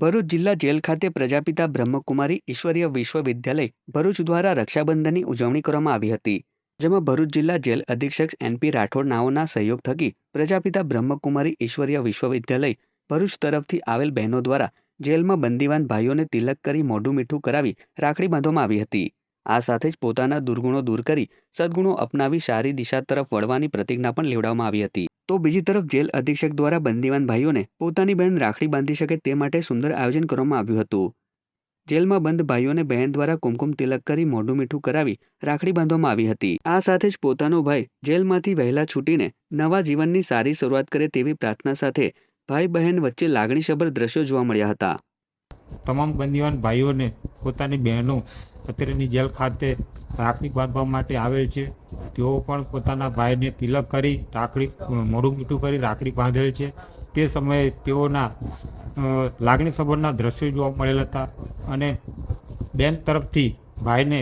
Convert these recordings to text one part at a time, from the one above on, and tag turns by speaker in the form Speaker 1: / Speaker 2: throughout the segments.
Speaker 1: ભરૂચ જિલ્લા જેલ ખાતે પ્રજાપિતા બ્રહ્મકુમારી ઈશ્વરીય વિશ્વવિદ્યાલય ભરૂચ દ્વારા રક્ષાબંધનની ઉજવણી કરવામાં આવી હતી, જેમાં ભરૂચ જિલ્લા જેલ અધિક્ષક એનપી રાઠોડ નાઓના સહયોગ થકી પ્રજાપિતા બ્રહ્મકુમારી ઈશ્વરીય વિશ્વવિદ્યાલય ભરૂચ તરફથી આવેલ બહેનો દ્વારા જેલમાં બંદીવાન ભાઈઓને તિલક કરી મોઢું મીઠું કરાવી રાખડી બાંધવામાં આવી હતી. આ સાથે જ પોતાના દુર્ગુણો દૂર કરી સદગુણો અપનાવી સારી દિશા તરફ વળવાની પ્રતિજ્ઞા પણ લેવડાવવામાં આવી હતી. તો બીજી તરફ જેલ અધિક્ષક દ્વારા બંદીવાન ભાઈઓને પોતાની બહેન રાખડી બાંધી શકે તે માટે સુંદર આયોજન કરવામાં આવ્યું હતું. જેલમાં બંધ ભાઈઓને બહેન દ્વારા કુમકુમ તિલક કરી મોઢું મીઠું કરાવી રાખડી બાંધવામાં આવી હતી. આ સાથે જ પોતાનો ભાઈ જેલમાંથી વહેલા છૂટીને નવા જીવનની સારી શરૂઆત કરે તેવી પ્રાર્થના સાથે ભાઈ બહેન વચ્ચે લાગણીસભર દ્રશ્યો જોવા મળ્યા હતા.
Speaker 2: તમામ બંદીવાન ભાઈઓને પોતાની બહેનો અત્યારેની જેલ ખાતે રાખડી બાંધવા માટે આવેલ છે. તેઓ પણ પોતાના ભાઈને તિલક કરી રાખડી, મોઢું મીઠું કરી રાખડી બાંધેલ છે. તે સમયે તેઓના લાગણી સંબંધના દ્રશ્યો જોવા મળેલ હતા અને બેન તરફથી ભાઈને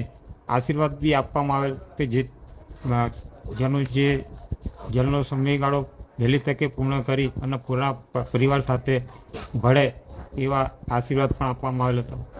Speaker 2: આશીર્વાદ બી આપવામાં આવેલ કે જે જેનો જે જેલનો સમયગાળો વહેલી તકે પૂર્ણ કરી અને પૂરા પરિવાર સાથે ભળે એવા આશીર્વાદ પણ આપવામાં આવેલ હતા.